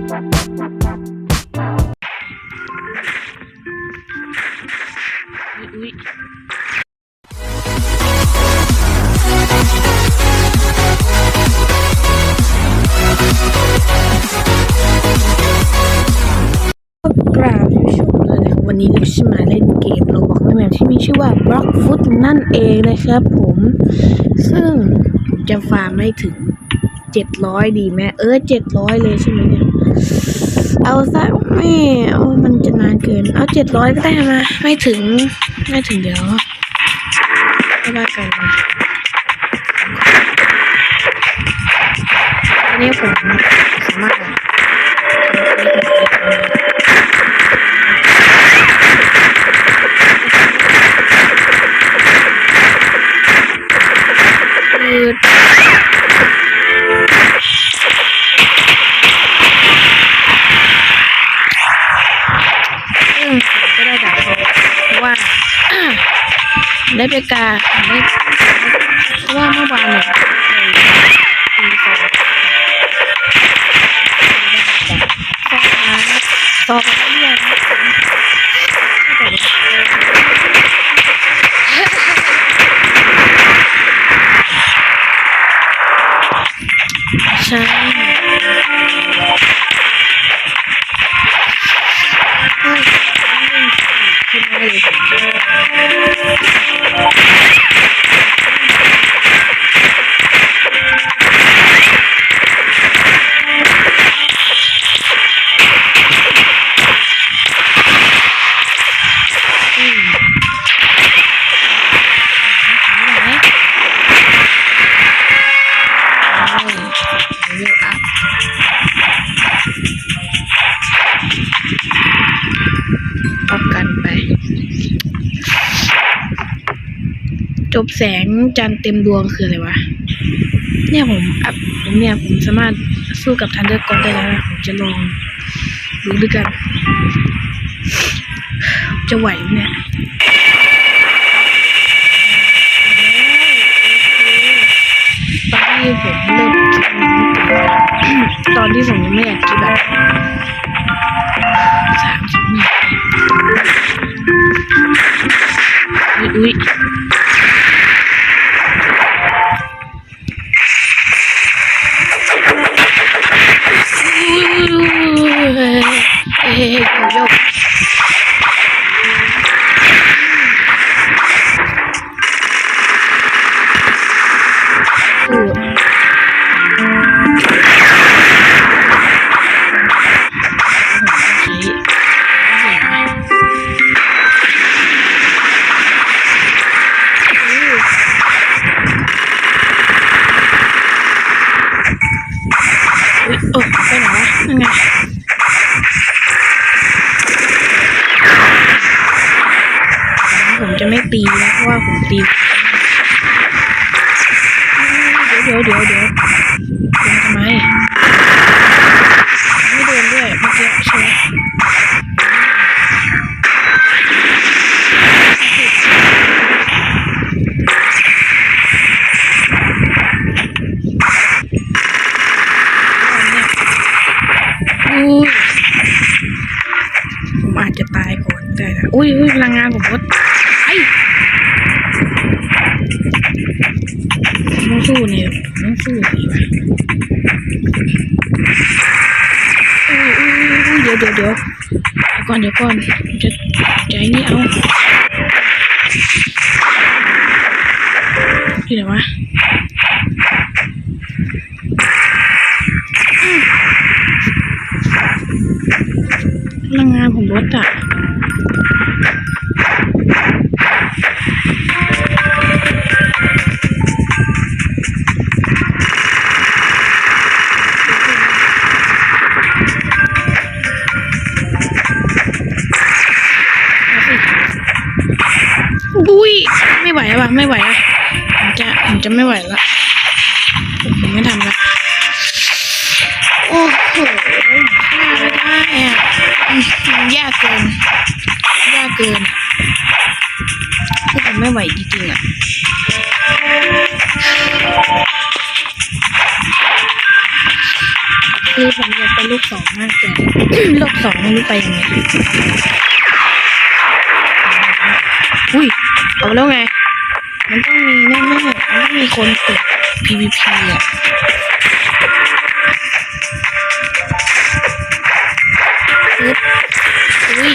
อุ๊ยกราบผู้ชมเลยนะวันนี้เราจะมาเล่นเกมโรบอกในแบบที่มีชื่อว่า Block Foot นั่นเองนะครับผม ซึ่งจะฟาร์มให้ถึง 700 ดีไหมเออ 700 เลยใช่ไหมเนี่ย เอาซะไม่เอามันจะนานเกิน เอา700ก็ได้มา ไม่ถึง ไม่ถึงเดี๋ยวไม่ว่ากันนะอันนี้ผมสามารถคือ ได้ไปกาได้เพราะว่าเมื่อวานเนี่ยตีสองต่อมาต่อมาเรื่อยๆใช่ บแสงจันเต็มดวงคืออะไรวะ เนี่ยผมอัพผมเนี่ยผมสามารถสู้กับทันเดอร์กอได้แล้วนะผมจะลองดูด้วยกัน จะไหวไหมเนี่ยตอนที่ผมเริ่มตอนที่ผมไม่อยากคิดแบบสามสองหนึ่งอุ๊ย อุ้ยอุ้ยพลังงานผมลดไอ้ต้องสู้เนี่ยต้องสู้ดีวะอุ้ยอุ้ยอุ้ยเดี๋ยวเดี๋ยวเดี๋ยวก่อนเดี๋ยวก่อนจะใจนี่เอาที่ไหนวะพลังงานผมลดอะ ไม่ไหวละผมจะผมจะไม่ไหวละผมไม่ทำละโอ้โหยากมากอะยากเกินยากเกินคือผมไม่ไหวจริงๆอะคือผมอยากเป็นลูกสองมากเลยลูกสองไม่รู้ไปยังไงอุ้ยเอาแล้วไง มีคนติด PVP อะอุ้ย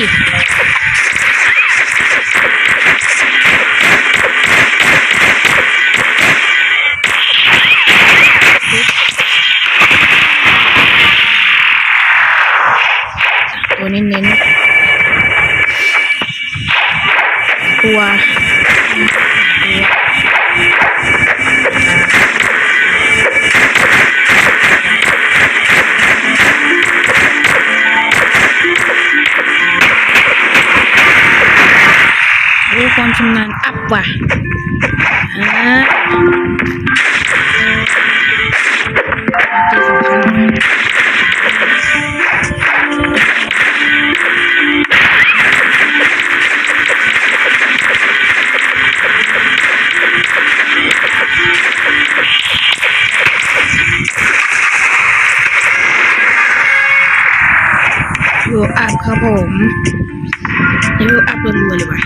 ว่ะยู่อัพครับผมอยู่อัพรัวๆเลยว่ะ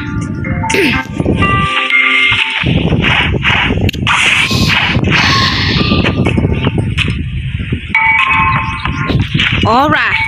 Alright.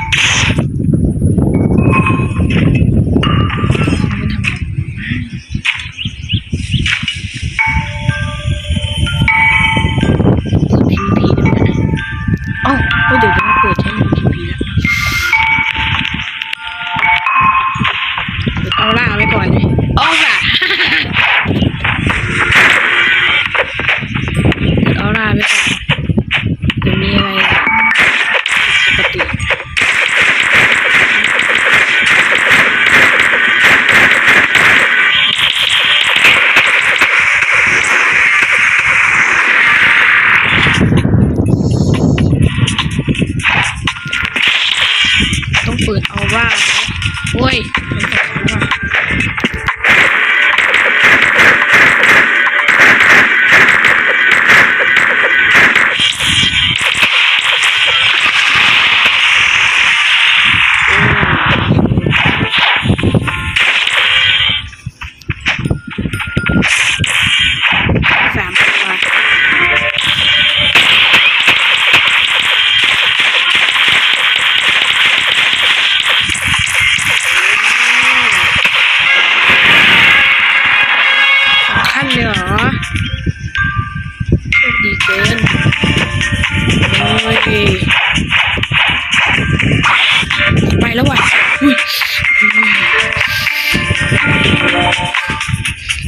แล้วว่ะ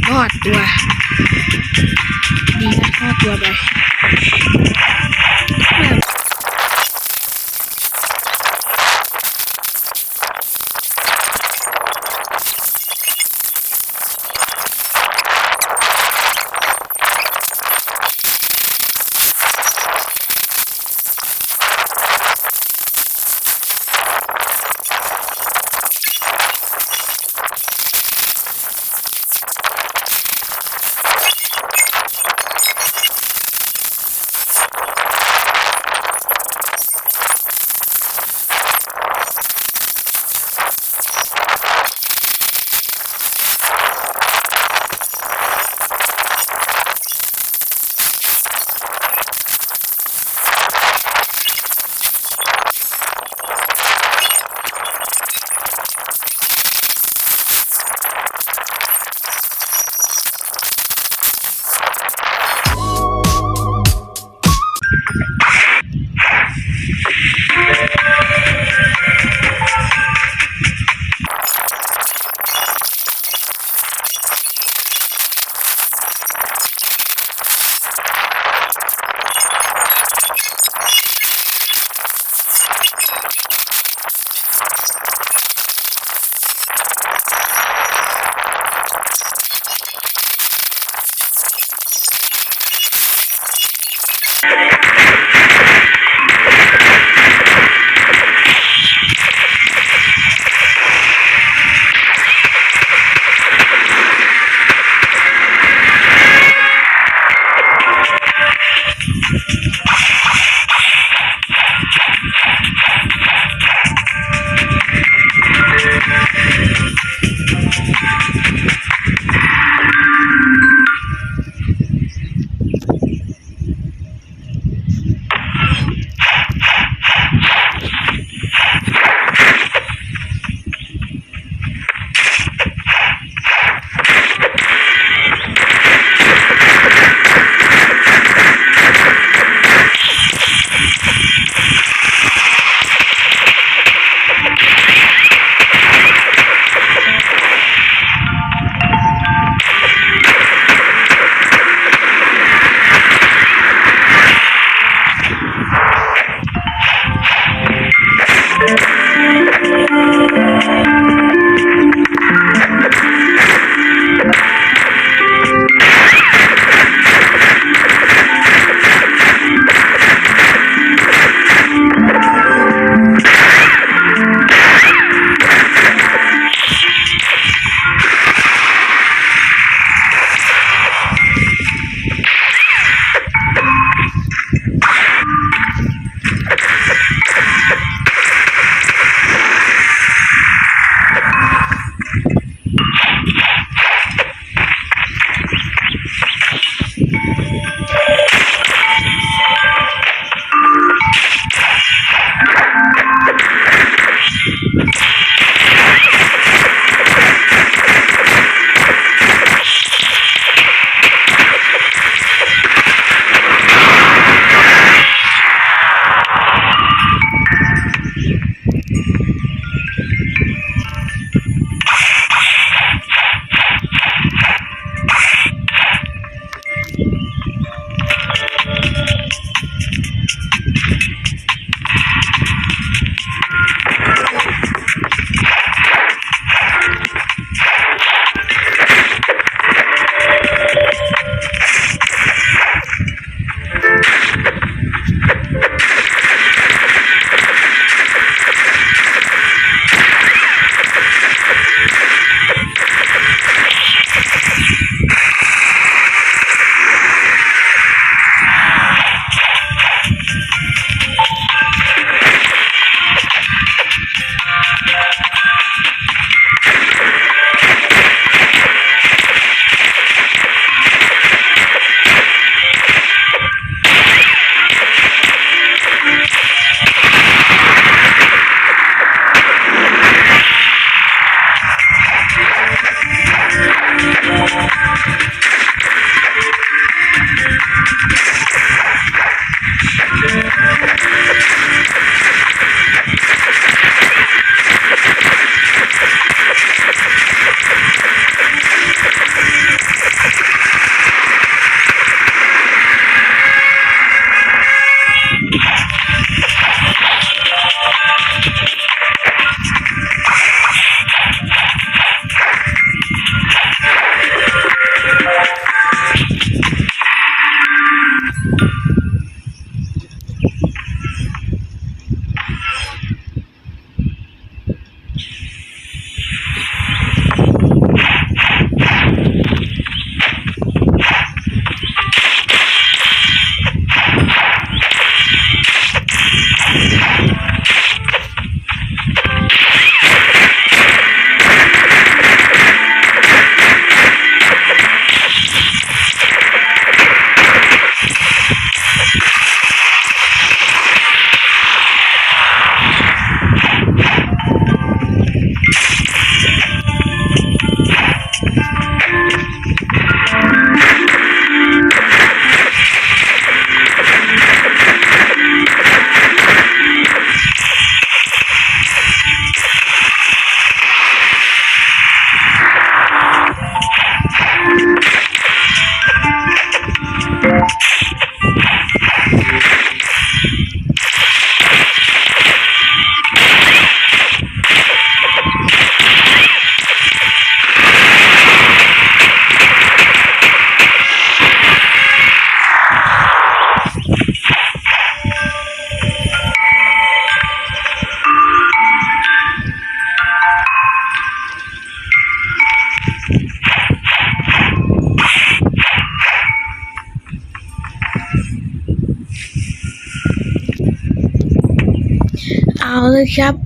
รอดตัว ดีนะรอดตัวไป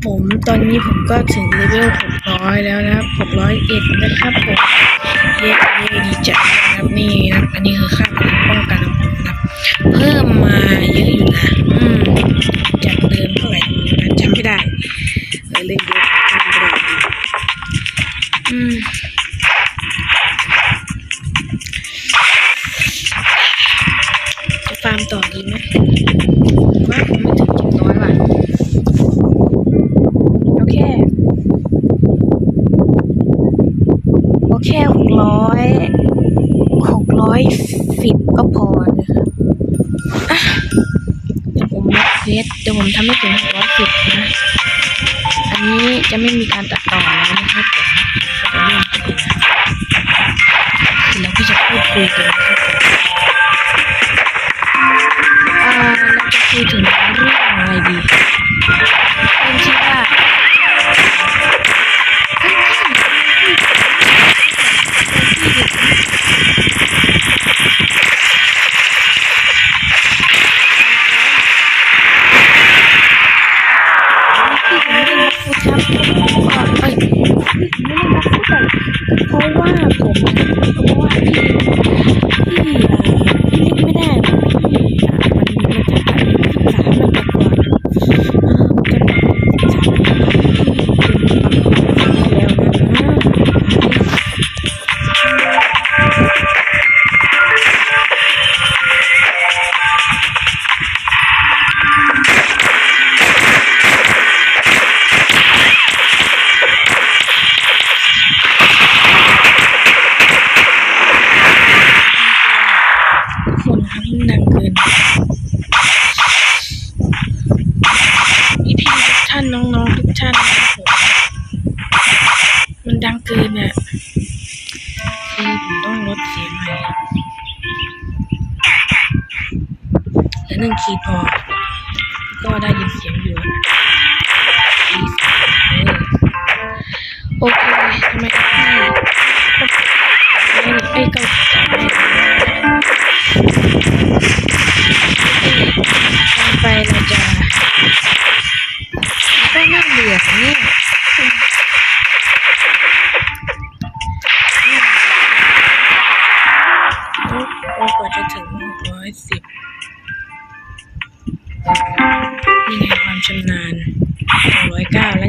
ผมตอนนี้ผมก็ถึงเลเวล600 แล้วนะครับ601นะครับผมเย้เย้ดีจัดนะครับนี่นะอันนี้คือค่าป้องกันของผมนะครับเพิ่มมาเยอะอยู่นะอืม ไม่ถึงหกร้อยสิบนะ อันนี้จะไม่มีการตัดต่อแล้วนะครับจะเริ่มกันเลยนแล้วก็จะพูดคุยกันนะครับผมอ่าเราจะคุยถึงเรื่องอะไรดีเป็นที่ว่า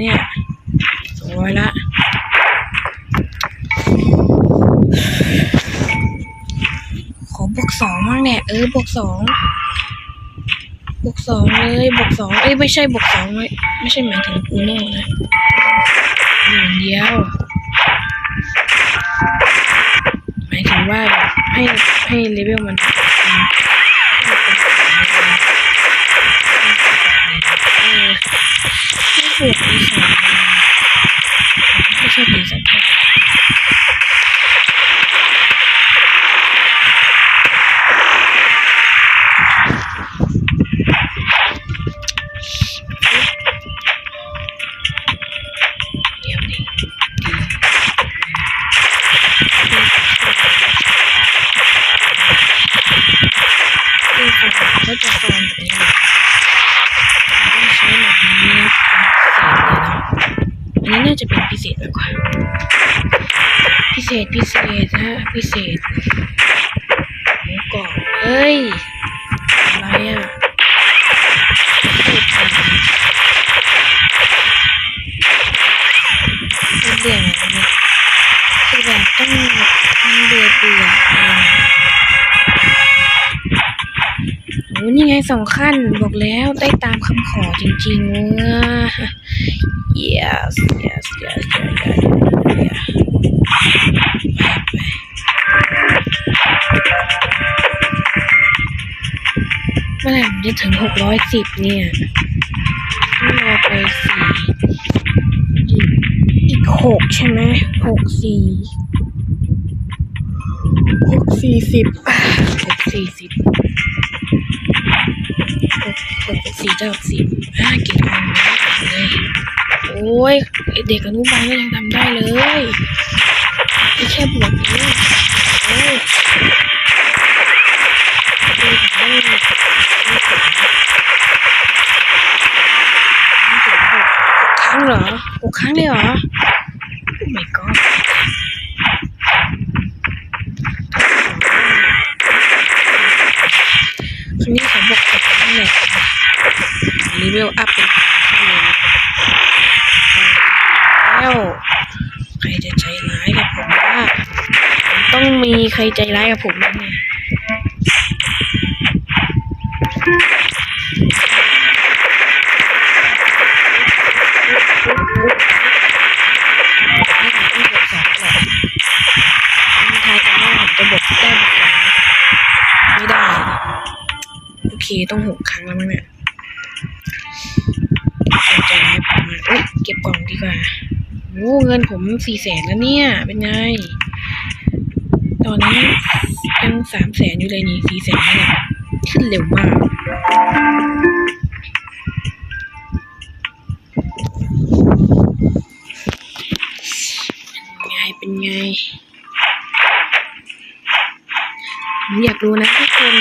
เนี่ยสองร้อยละขอบวกสองบ้างเนี่ยเออบวกสองบวกสองเลยบวกสองเอ้ยไม่ใช่บวกสองไม่ไม่ใช่หมายถึงอูโน่นะหนึ่งเดียวหมายถึงว่าแบบให้ให้เลเวลมัน ดีคือเขาจะฟอนแบบนี้เลยต้องใช้แบบนี้เป็นพิเศษเลยนะอันนี้น่าจะเป็นพิเศษมากกว่า พิเศษพิเศษนะพิเศษหมูกรอบเฮ้ยอะไรอะพูดอะไรพูดเรื่องอะไรเนี่ยคือแบบต้องมันเบื่อเบื่อเลยโนี่ไงสองขั้นบอกแล้วได้ตามคำขอจริงๆอะ yes yes yes yes yes yes เมื่อไหร่ผมจะถึงหกร้อยสิบเนี่ยต้องรอไปสี่อีกอีกหกใช่ไหมหกสี่หกสี่สิบหกสี่สิบ สี่เจ้าสิบห้าเก็บเงินไว้ก่อนเลยโอ้ยเด็กอนุบาลก็ยังทำได้เลยนี่แค่บวกเองโอ้ยดูผมได้เลยไม่ถึงไม่ถึงหกครั้งเหรอหกครั้งเลยเหรอโอ้ my god ครั้งนี้ขอบอกกับนั่นแหละรีเวลอัพเป็นขั้นเลยนแล้วใครจะใจร้ายกับผมว่าผมต้องมีใครใจร้ายกับผมแน่ๆนี่ผมต้องบวกสองแหละมันทายกันว่าผ เงินผมสี่แสนแล้วเนี่ย เป็นไง ตอนนี้ยังสามแสนอยู่เลยนี่สี่แสนเนี่ยขึ้นเร็วมากเป็นไงเป็นไง ผมอยากรู้นะทุกคน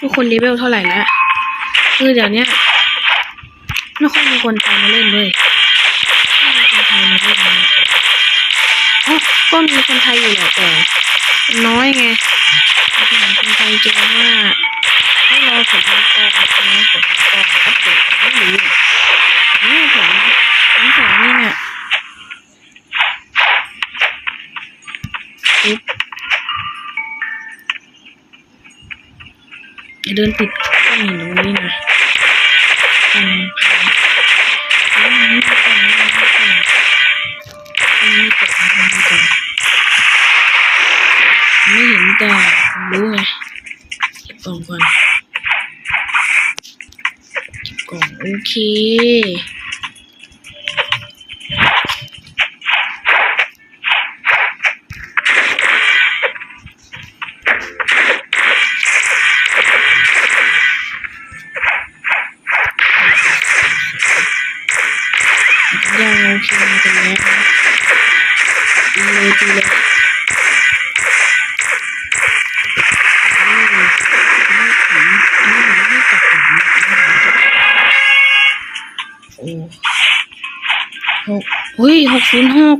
ทุกคนเลเวลเท่าไหร่แล้วคือเดี๋ยวนี้ไม่ค่อยมีคนไทยมาเล่นเลย มีคนไทยอยู่แหละแต่น้อยไงคนไทยเจอว่าให้รอผลการกรองนะผลการกรองอัปเดตไม่รู้นี่ผมผมสองนี่เนี่ยเดินติด เค ยังโอเคมาตรงนี้เลยดีเลย อุ้ยหกศูนย์หก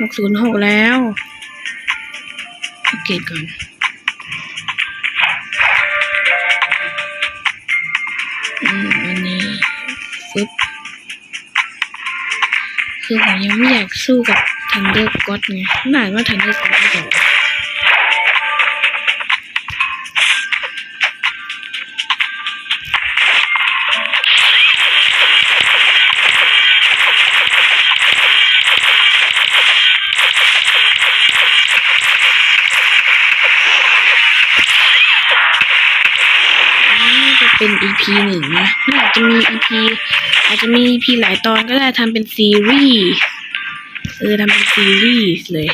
หกศูนย์หกแล้วอัปเกรดก่อนอืมอันนี้ฟึบคือผมยังไม่อยากสู้กับทันเดอร์ก็ d ไงน่านว่าทันเดอร์ก็ d จะบอก เป็น EP หนึ่งนะน่าจะมี EP อาจจะมี EP หลายตอนก็ได้ทำเป็นซีรีส์เออทำเป็นซีรีส์เลย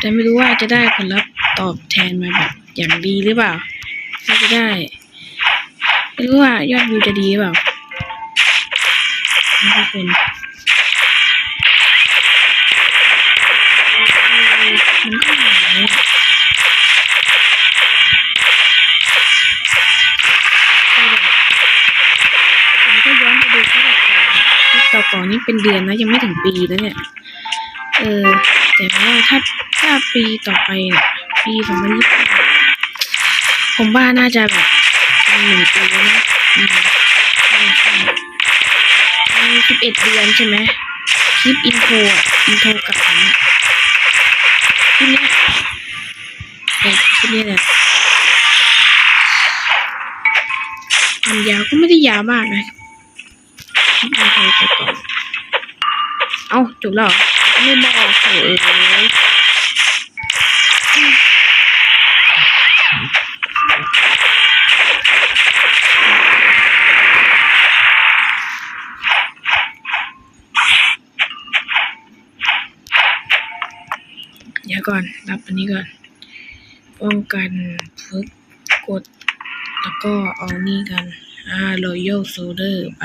แต่ไม่รู้ว่าจะได้ผลลัพธ์ตอบแทนมาแบบอย่างดีหรือเปล่าถ้าจะได้ ไม่รู้ว่ายอดวิวจะดีหรือเปล่าทุกคนมันก็หายอะผมก็ย้อนไปดูคลิปเก่าๆคลิปเก่าๆนี่เป็นเดือนนะยังไม่ถึงปีแล้วเนี่ย เออ แต่ว่าถ้าถ้าปีต่อไปเนี่ยปีสองพันยี่สิบผมว่าน่าจะแบบ เป็นหนึ่งปีนะอืมใช่ใช่มีสิบเอ็ดเดือนใช่ไหมคลิปอินโทรอะอินโทรกับผมอะคลิปนี้ยเด็กคลิปเนี้ยแหละความยาวก็ไม่ได้ยาวมากนะคลิปอินโทรไปก่อนเอ้าจบแล้วไม่บอกเอ้ย ก่อน รับอันนี้ก่อน ป้องกันพึกกด แล้วก็เอานี่กัน อ่า Royal Soldier ไป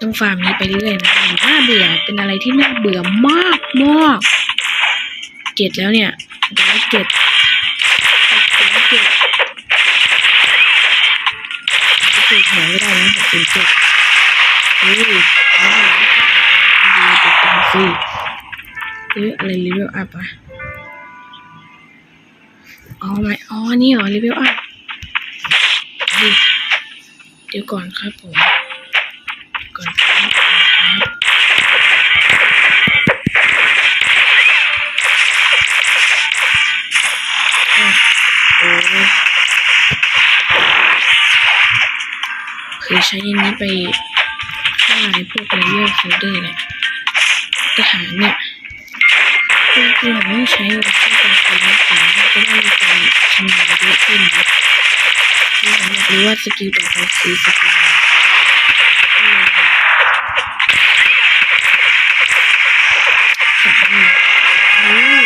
ต้องฟาร์มนี้ไปเรื่อยๆนะน่าเบื่อ เป็นอะไรที่น่าเบื่อมากมากเจ็ดแล้วเนี่ยเดี๋ยเจ็ดเจ็ดเจ็ดเจ็ดหายไม่ได้นะเป็นเจ็ด ติดตามสิเฮ้ยอะไรรีวิวอัพอะอ๋อไม่อ๋อ นี่เหรอรีวิวอัพเดี๋ยวก่อนครับผม ก่อนครับคือใช้อันนี้ไปฆ่าไอ้พวกเลเยอร์โฟลเดอร์เนี่ย ทหารเนี่ยคือคือผมต้องใช้เวลาที่เป็นคนรักษาจะได้มีการชำนาญเยอะขึ้นนะคือผมอยากรู้ว่าสกิลต่อไปคือสกิลเฮ้ย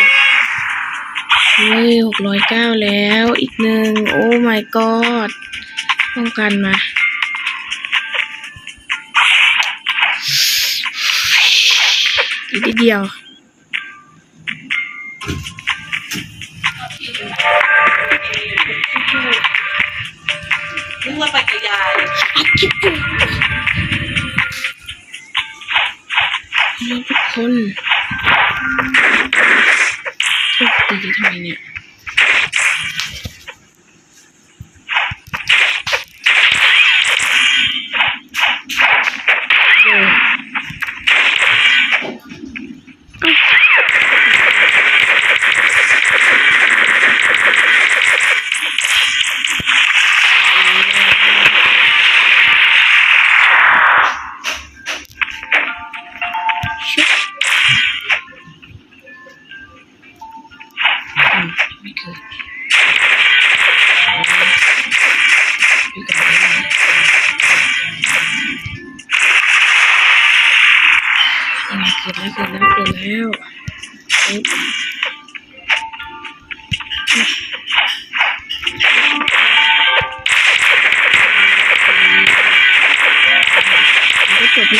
เฮ้ยหกร้อยเก้าแล้ว อีกหนึ่ง โอ้ my god ป้องกันมา เดียว นึกว่าไปกับยายอัดคลิปอยู่แล้วทุกคนทุกตีทำไมเนี่ย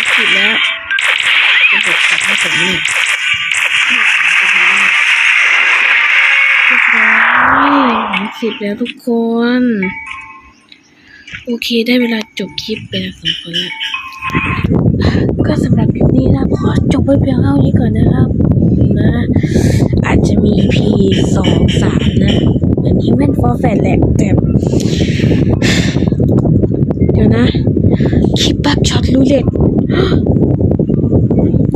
มันก็จบภารกิจแล้วจะจบสามให้ผมเนี่ยจะดีมากเรียบร้อยเสร็จแล้วทุกคน โอเคได้เวลาจบคลิปไปแล้วสองคนล้วก็สำหรับคลิปนี้นะขอจบไว้เพียงเท่านี้ก่อนนะครับนะ อาจจะมี EP สองสามนะเหมือน Human for Fat แหละแต่เดี๋ยวนะ คลิปแบบช็อตรูเล็ต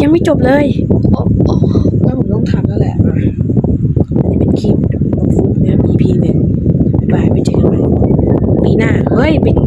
ยังไม่จบเลยโอ้โอ้ว่าผมต้องทำแล้วแหละอันนี้เป็นคลิปลงฟุตนะครับ EP หนึ่งบายไปเจอกันใหม่ปีหน้า เฮ้ยไปทำไมน